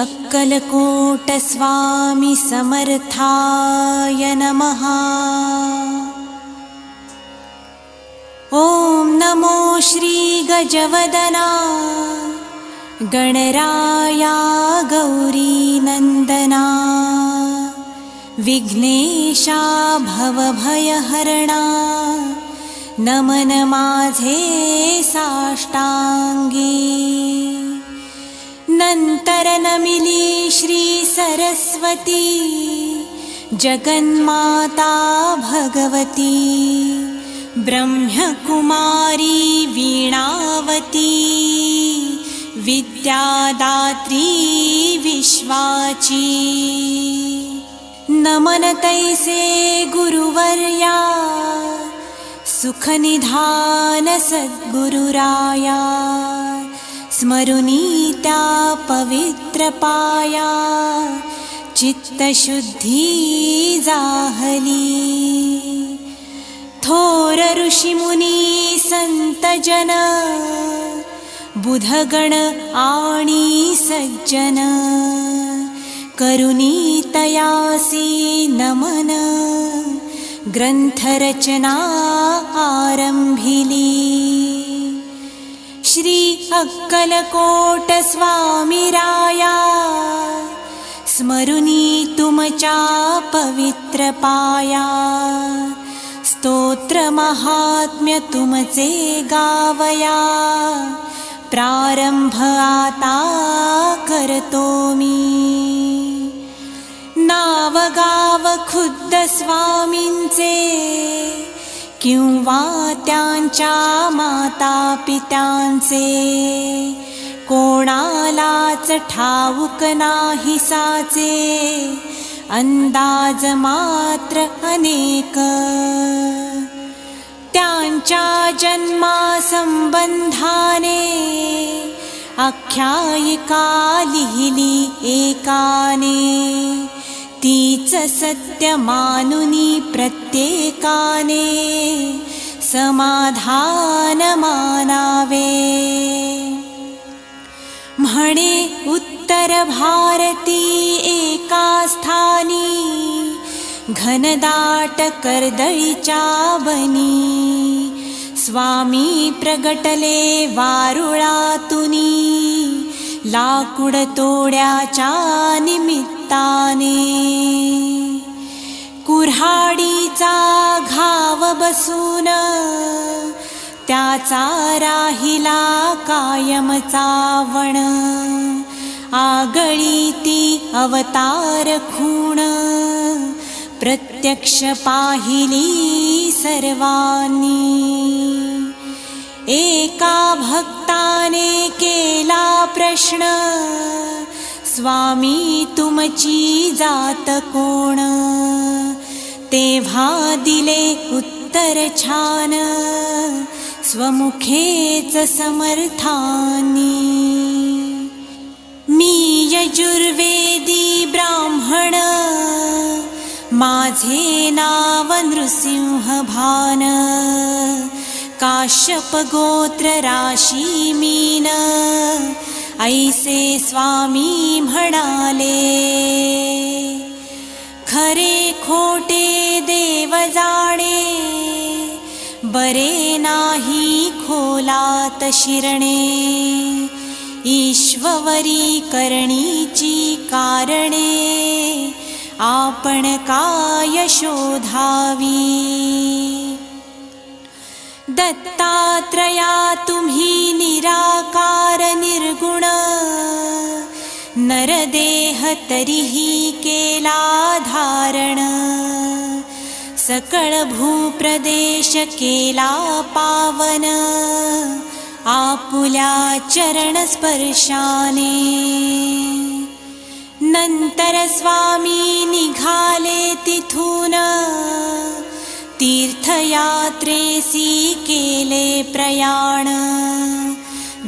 अक्कलकोटस्वामि समर्थाय नमः। ॐ नमो श्रीगजवदना गणराया गौरीनन्दना विघ्नेशा भवभयहरणा। नमन माझे साष्टाङ्गी नन्तरनमिली श्रीसरस्वती जगन्माता भगवती ब्रह्मकुमारी वीणावती विद्यादात्री विश्वाची। नमनतैसे गुरुवर्या सुखनिधान सद्गुरुराया स्मरुनीत्या पवित्रपाया चित्तशुद्धि जाहली। थोर ऋषिमुनी सन्तजन बुधगण आणि सज्जन करुणीतयासी नमन ग्रन्थरचना आरम्भिली श्री अक्कलकोटस्वामिराया स्मरुनी तुमचा पवित्रपाया स्तोत्रमहात्म्य तुमचे गावया प्रारम्भ आता करतो मी नावगाव खुद्द स्वामींचे किंवा त्यांच्या माता पित्यांचे कोणालाच ठाऊक नाही साचे. अंदाज मात्र अनेक. त्यांच्या जन्मासंबंधाने आख्यायिका एकाने तीच सत्य मानुनी प्रत्येकाने समाधान मानावे म्हणे उत्तर भारती एका स्थानी घनदाट कर्दळीच्या बनी। स्वामी प्रगटले वारुळातुनी। लाकूड तोड्याच्या निमित्ताने कुऱ्हाडीचा घाव बसून त्याचा राहिला कायम चावण आगळी ती अवतार खूण. प्रत्यक्ष पाहिली सर्वांनी. एका भक्ताने प्रश्न स्वामी तुमची जात कोण तेव्हा दिले उत्तर छान स्वमुखेच समर्थानी. मी यजुर्वेदी ब्राह्मण माझे नाव नृसिंह भान काश्यप गोत्र राशी मीन ऐसे स्वामी खरे खोटे देव जाणे। बरे नाही खोलात शिरणे। ईश्वरी करणीची कारणे। आपण काय शोधावी दत्तात्रया तुम्ही निराकार निर्गुण नरदेह तरीही केला धारण सकळ भूप्रदेश केला पावन आपुल्या चरणस्पर्शाने। नंतर स्वामी निघाले तिथून तीर्थयात्रेसी केले प्रयाण।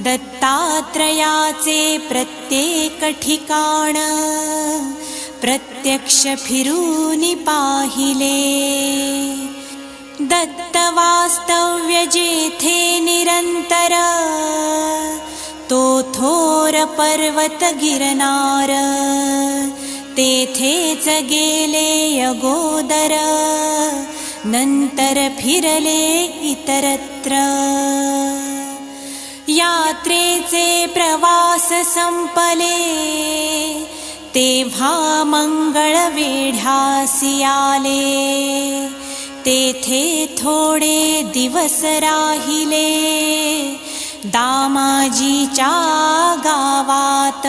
दत्तात्रयाचे प्रत्येक ठिकाण। प्रत्यक्ष फिरून पाहिले। दत्तवास्तव्य जेथे निरंतर। तो थोर पर्वत गिरनार। तेथेच गेले अगोदर नंतर फिरले इतरत्र. यात्रेचे प्रवास संपले. तेव्हा मंगळ वेढ्यासी आले. तेथे थोडे दिवस राहिले. दामाजीच्या गावात.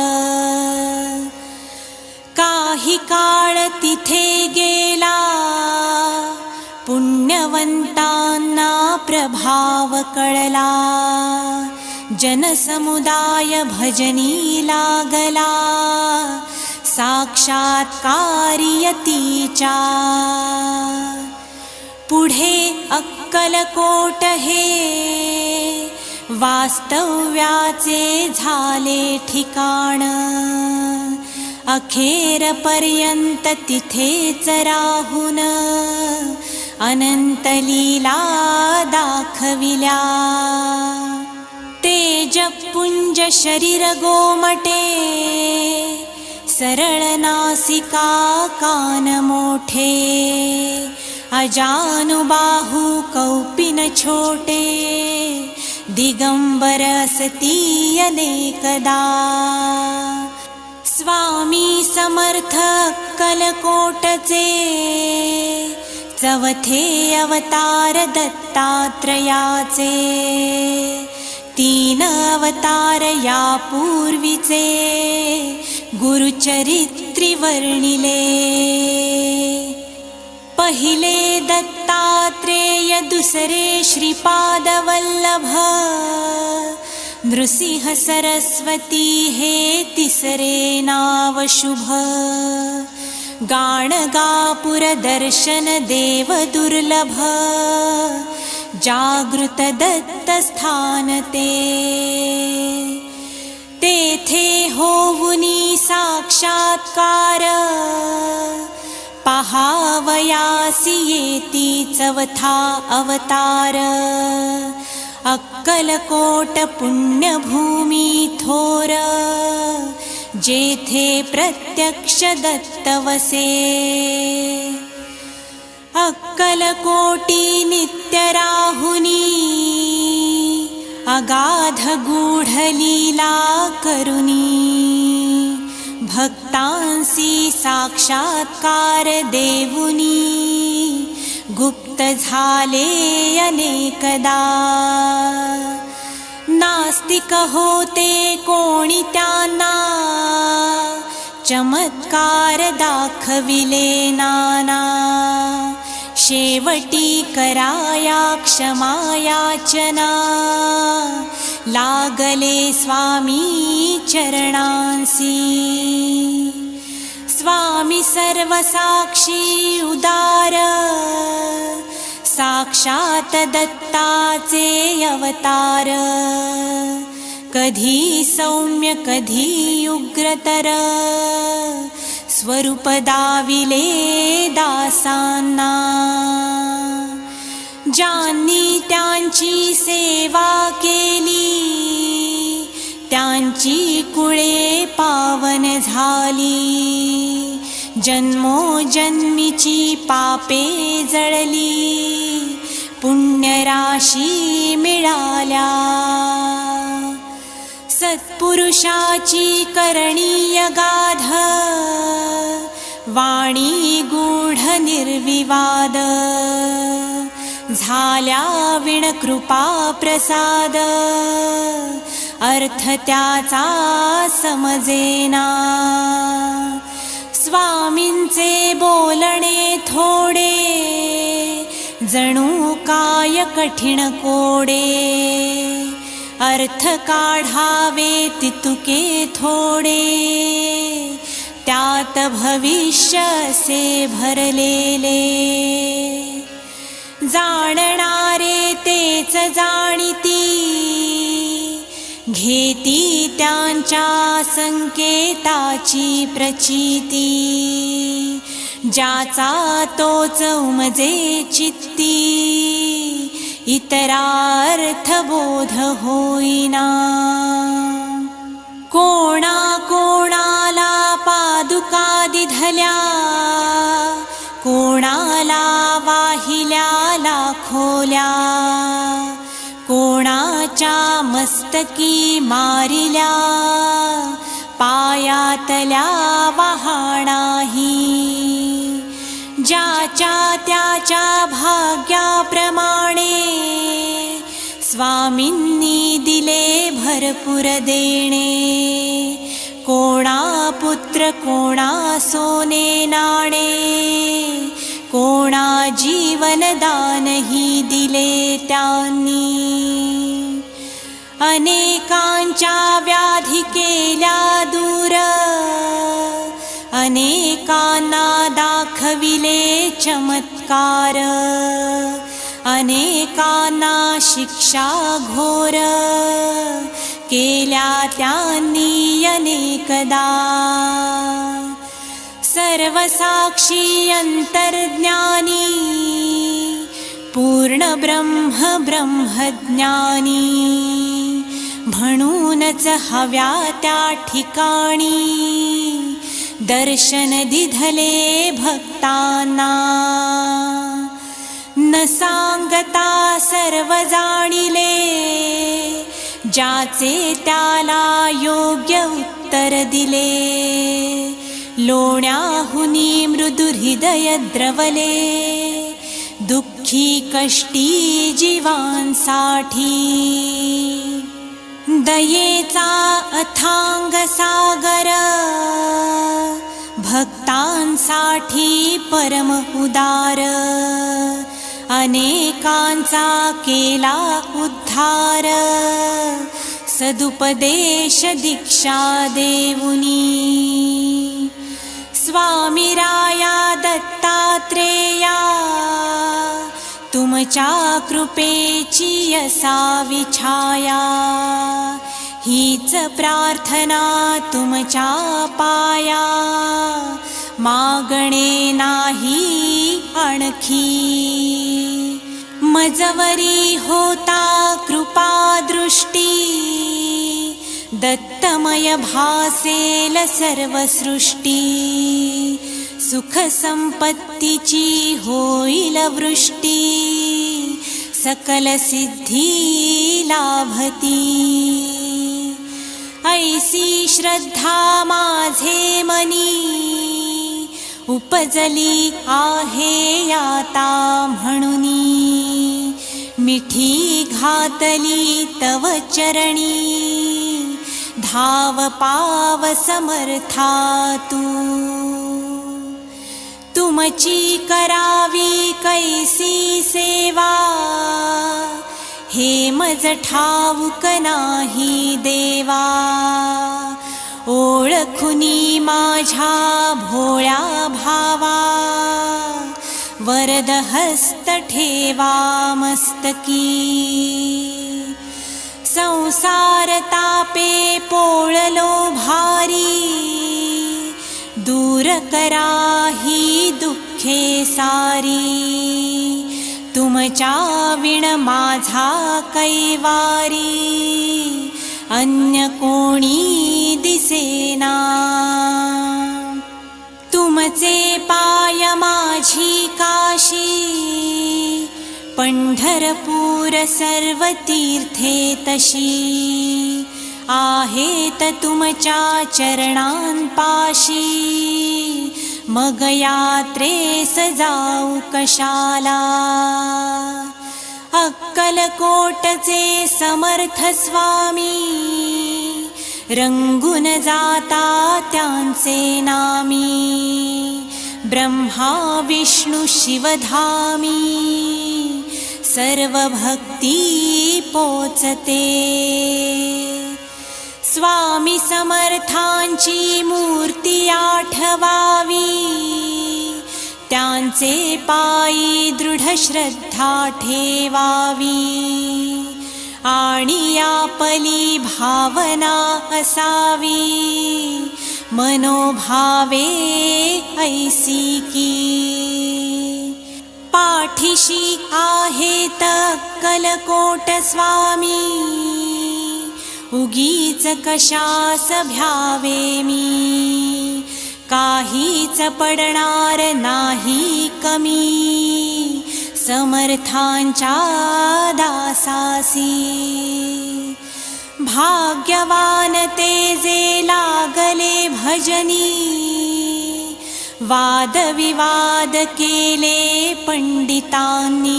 काही काळ तिथे गेला. पुण्यवंतांना प्रभाव कळला. जनसमुदाय भजनी लागला. साक्षात्कार्यतीचा. पुढे अक्कलकोट हे वास्तव्याचे झाले ठिकाण. अखेरपर्यंत तिथेच राहून अनंतलीला दाखविल्या तेजपुंज शरीर गोमटे सरळ नासिका कान मोठे अजानुबाहु कौपिन छोटे दिगंबर अनेकदा स्वामी समर्थ कलकोटचे चवथे अवतार दत्तात्रयाचे. तीन अवतार या पूर्वीचे गुरुचरित्री वर्णिले पहिले दत्तात्रेय दुसरे श्रीपादवल्लभ. नृसिंह सरस्वती हे तिसरे नाव शुभ गाणगापुर दर्शन देव दुर्लभ जागृत दत्तस्थानते तेथे होवुनी साक्षात्कार। पहावयासि येती चवथा अवतार। अक्कलकोट पुण्यभूमी थोर जेथे प्रत्यक्ष दत्तवसे अक्कलकोटी नित्यराहुनी अगाध गूढलीला करुनी भक्तांसी साक्षात्कार देवुनी गुप्त झाले अनेकदा नास्तिक होते कोणी त्यांना चमत्कार दाखविले नाना। शेवटी कराया क्षमायाचना लागले स्वामी चरणांसी। स्वामी सर्वसाक्षी उदार साक्षात दत्ताचे अवतार. कधी सौम्य कधी उग्रतर. स्वरूप दाविले दासांना. ज्यांनी त्यांची सेवा केली त्यांची कुळे पावन झाली. जन्मोजन्मीची पापे जळली. पुण्यराशी मिळाल्या. सत्पुरुषाची करणीय गाध वाणी गूढ निर्विवाद झाल्या विणकृपा प्रसाद अर्थ त्याचा समजेना. स्वामींचे बोलणे थोडे जणू काय कठीण कोडे. अर्थ काढावे तितुके थोडे. त्यात भविष्य से भरलेले. जाणणारे तेच जाणीती. घेती त्यांच्या संकेताची प्रचिती. ज्याचा तोच उमजे चित्ती इतरार्थ बोध होईना. कोणा कोणाला पादुका दिधल्या कोणाला वाहिल्या लाखोल्या कोणाच्या मस्तकी मारिल्या पायातल्या वाहाणाही ज्याच्या त्याच्या भाग्याप्रमाणे स्वामींनी दिले भरपूर देणे. कोणा पुत्र कोणा सोने नाणे. कोणा जीवनदानही दिले त्यांनी. अनेकांच्या व्याधी केल्या दूर अनेकांना दाखविले चमत्कार अनेकांना शिक्षा घोर केल्या त्यांनी अनेकदा सर्वसाक्षी अंतर्ज्ञानी पूर्ण ब्रह्म त्या ठिकाणी दर्शन दिधले भक्ताना. न सांगता सर्व जाणिले ज्याचे त्याला योग्य उत्तर दिले. लोण्याहुनी मृदुहृदय द्रवले दुःखी कष्टी जीवांसाठी. दयेचा अथांग सागर भक्तांसाठी परम उदार। अनेकांचा केला उद्धार। सदुपदेश दीक्षा देवुनी। स्वामी राया दत्तात्रेया तुमच्या कृपेची असावी छाया. हीच प्रार्थना तुमच्या पाया. मागणे नाही आणखी. मजवरी होता कृपा दृष्टी दत्तमय भासेल सर्वसृष्टी. सुख संपत्तीची होईल वृष्टी सकल सिद्धी लाभती. ऐसी श्रद्धा माझे मनी उपजली आहे आता म्हणुनी. मिठी घातली तव चरणी धाव पाव समर्था तू तुमची करावी कैसी सेवा? हे मज ठाऊक नाही देवा. ओळखुनी माझ्या भोळ्या भावा. वरद हस्त ठेवा मस्तकी. संसार तापे पोळलो भारी. दूर कराही दुःखे सारी. तुमच्या विण माझा कैवारी. अन्य कोणी दिसेना. तुमचे पाय माझी काशी. पंढरपूर सर्व तीर्थे तशी. आहेत तुमच्या चरणांपाशी मग यात्रेस जाऊ कशाला? अक्कलकोटचे समर्थ स्वामी रंगून जाता त्यांचे नामी. ब्रह्मा विष्णू शिवधामी सर्व भक्ती पोचते स्वामी समर्थांची मूर्ती आठवावी. त्यांचे पायी दृढ श्रद्धा ठेवावी. आणि आपली भावना असावी. मनोभावे ऐसी की. पाठीशी आहेत कलकोट स्वामी. उगीच कशास भ्यावे मी काहीच पडणार नाही कमी समर्थांच्या दासासी. भाग्यवान ते जे लागले भजनी वादविवाद केले पंडितांनी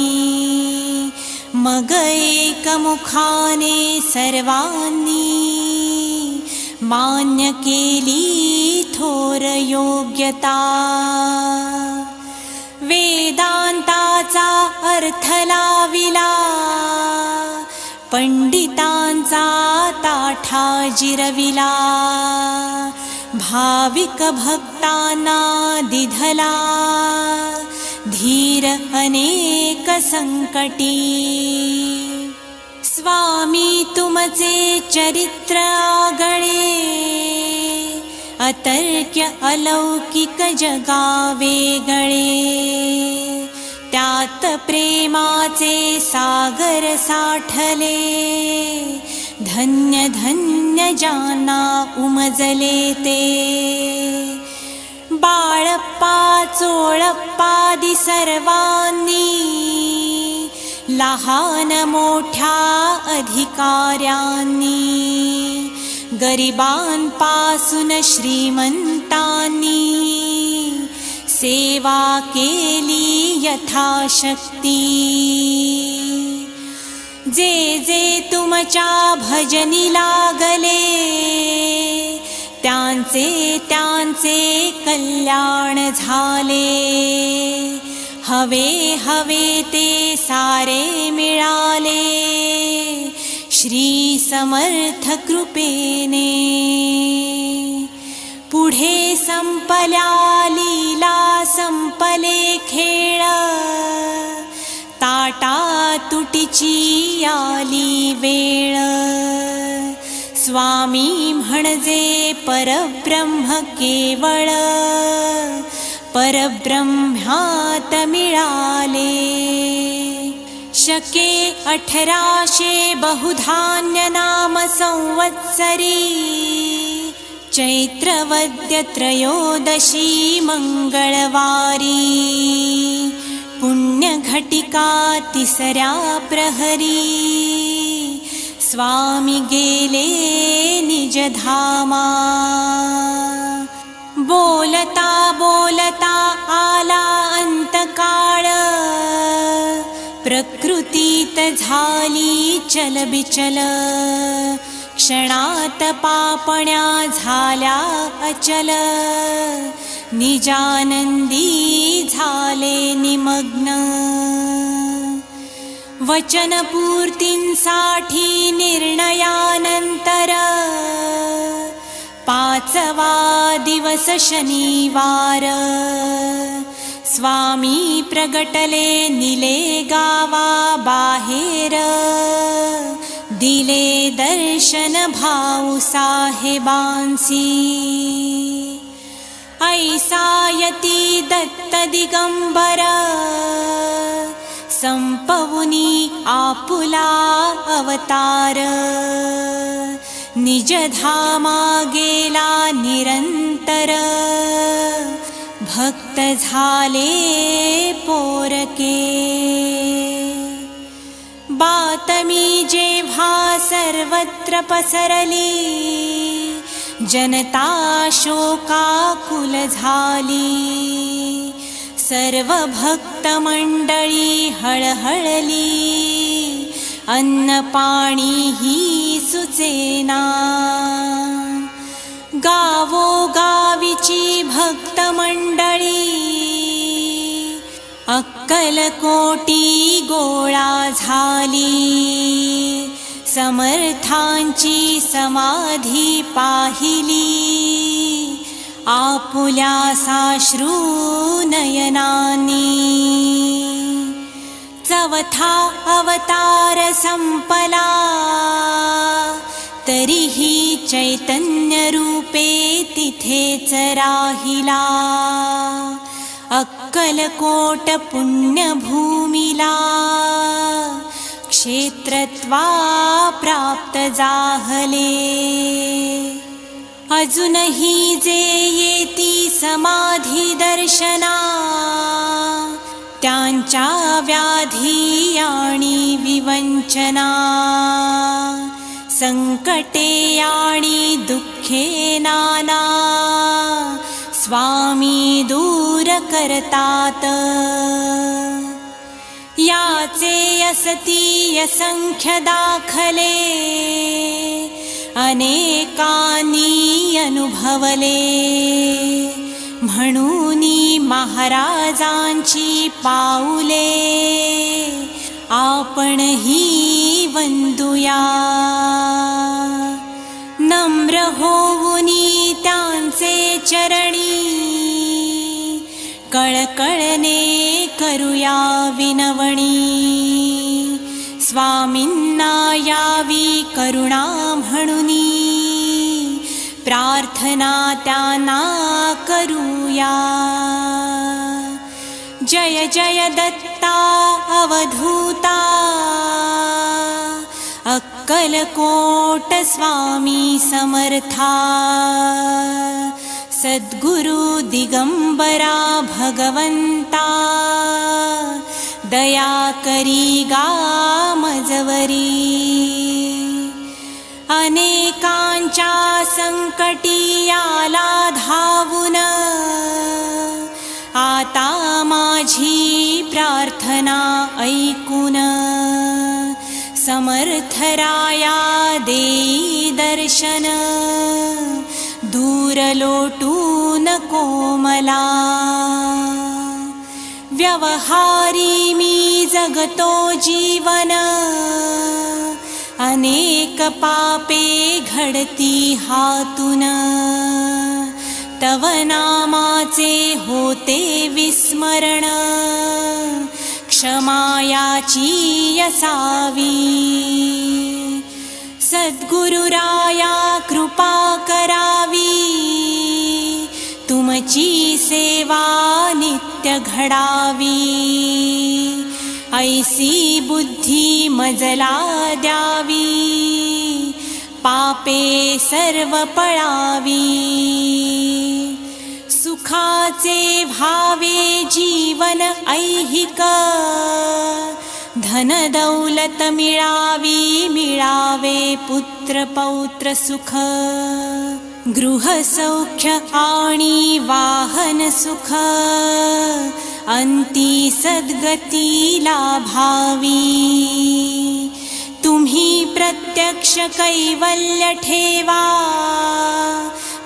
मग एकमुखाने सर्वांनी मान्य केली थोर योग्यता वेदांताचा अर्थ पंडितांचा ताठा जिरविला भाविक भक्तांना दिधला धीर अनेक संकटी। स्वामी तुमचे चरित्र आगळे अतर्क्य अलौकिक जगावे गळे। त्यात प्रेमाचे सागर साठले धन्य धन्य जाना उमजले ते बाळप्पा चोळप्पादि सर्वांनी. लहान मोठ्या अधिकाऱ्यांनी. गरिबांपासून श्रीमंतांनी. सेवा केली यथाशक्ती. जे जे तुमच्या भजनी लागले त्यांचे त्यांचे कल्याण झाले. हवे हवे ते सारे मिळाले. श्री समर्थ कृपेने. पुढे संपल्या लीला संपले खेळ. ताटा तुटीची आली वेळ. स्वामी म्हणजे परब्रह्म केवळ। परब्रह्म्यात मिळाले शके अठराशे बहुधान्य नाम संवत्सरी। चैत्रवद्य त्रयोदशी मंगळवारी। पुण्यघटिका तिसऱ्या प्रहरी स्वामी गेले निजधामा बोलता बोलता आला अंतकाळ। प्रकृतीत चलबिचल क्षणात पापण्या झाल्या अचल। निजानंदी झाले निमग्न वचनपूर्तींसाठी निर्णयानंतर पाचवा दिवस शनिवार। स्वामी प्रगटले निले गावा बाहेर। दिले दर्शन भाऊ साहेबांसी। ऐसायती दत्त संपवुनी आपुला अवतार। निजधामा गेला निरंतर भक्त झाले पोरके। बातमी जेव्हा सर्वत्र पसरली। जनता शोकाकुल झाली सर्व भक्तमंडळी हळहळली. अन्न पाणी ही सुचेना. गावोगावीची भक्तमंडळी. अक्कलकोटी गोळा झाली. समर्थांची समाधी पाहिली. आपुल्या साश्रू नयनानी चवथा अवतार संपला तरीही चैतन्यरूपे तिथेच राहिला अक्कलकोट पुण्यभूमिला क्षेत्रत्वा प्राप्त जाहले अजुनहि जे येती समाधी दर्शना त्यांच्या व्याधी आणि विवंचना संकटे आणि दुःखे नाना। स्वामी दूर करतात याचे असती असंख्य दाखले अनेकानी अनुभवले. म्हणून महाराजांची पाऊले. आपणही वंदुया. नम्र होऊनी त्यांचे चरणी. कळकळने करुया विनवणी. स्वामींना करुणा म्हणुनी। प्रार्थना त्यांना करूया। जय जय दत्ता अवधूता। अक्कलकोट स्वामी समर्था। सद्गुरु दिगम्बरा भगवन्ता दया करी गामजवरी अनेकांच्या संकटी आला धावून. आता माझी प्रार्थना ऐकून समर्थराया देई दर्शन. दूर लोटून कोमला. व्यवहारी मी जगतो जीवन. अनेक पापे घडती हातून. तव नामाचे होते विस्मरण. क्षमायाची यसावी. सद्गुरुराया कृपा करावी. तुमची सेवा नित्य घडावी. ऐसी बुद्धी मजला द्यावी पापे सर्व पळावी सुखाचे भावे जीवन ऐहिक धन दौलत मिळावी मिळावे पुत्र पौत्र सुख गृहसौख्य आणि वाहन सुख अंती सद्गती लाभावी. तुम्ही प्रत्यक्ष कैवल्य ठेवा.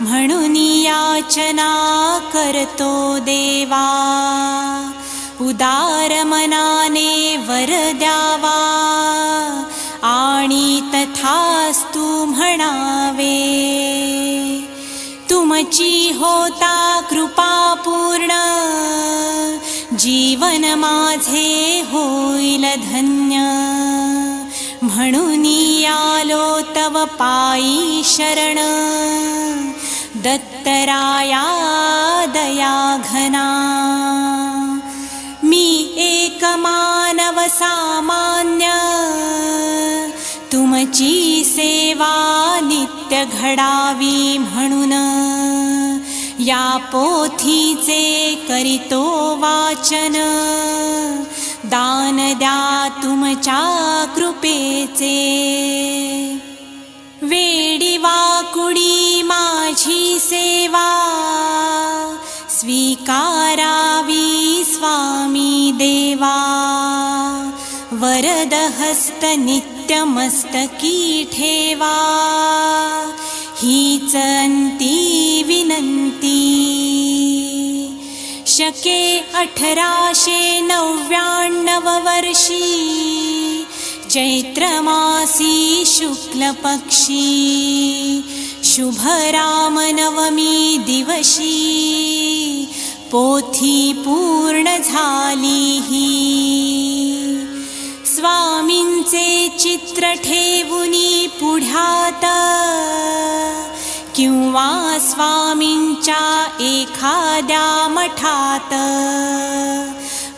म्हणून याचना करतो देवा. उदार मनाने वर द्यावा. आणि तथास्तु म्हणावे. तुमची होता कृपा जीवन माझे होईल धन्य. म्हणून आलो तव पायी शरण. दत्तराया दया घना मी एक मानव सामान्य. तुमची सेवा नित्य घडावी म्हणून. या पोथीचे करीतो वाचन। दान द्या तुमच्या कृपेचे। वेडी वाकुडी माझी सेवा। स्वीकारावी स्वामी देवा। वरदहस्त नित्यमस्तकी ठेवा विनंती शके अठराशे नव्याण्णव वर्षी चैत्रमासी शुक्लपक्षी शुभरामनवमी दिवशी पोथी पूर्ण ही स्वामींचे चित्र पुढ्यात किंवा स्वामींच्या एखाद्या मठात।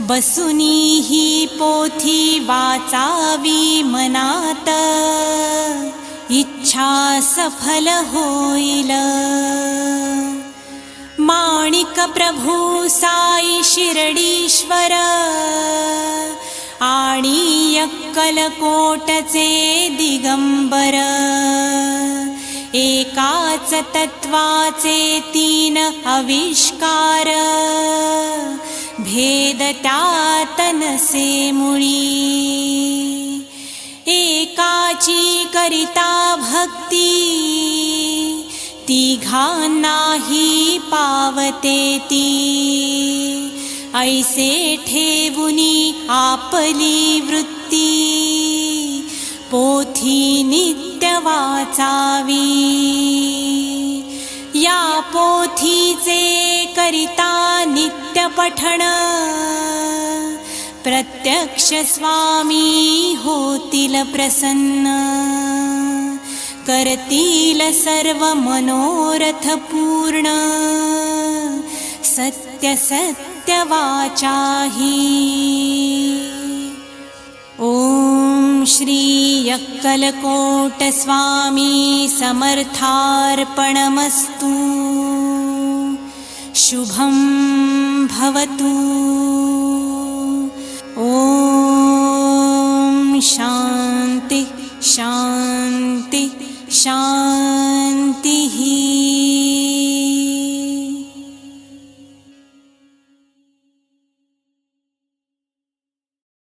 बसुनी ही पोथी वाचावी मनात। इच्छा सफल होईल। माणिक प्रभु साई शिरडीश्वर यक्कलकोटचे दिगंबर. एकाच तत्वाचे तीन आविष्कार. भेद त्यातनसे मुळी. एकाची करिता भक्ती पावते ती ऐसे ठेवुनी आपली वृत्ती. पोथी नित्य वाचावी. या पोथीचे करिता नित्य पठण. प्रत्यक्ष स्वामी होतील प्रसन्न. करतील सर्व मनोरथ पूर्ण. सत्य सत्य ॐ श्री यक्कलकोट स्वामी समर्थार्पणमस्तु। शुभं भवतु। ॐ शान्ति शान्ति शान्तिः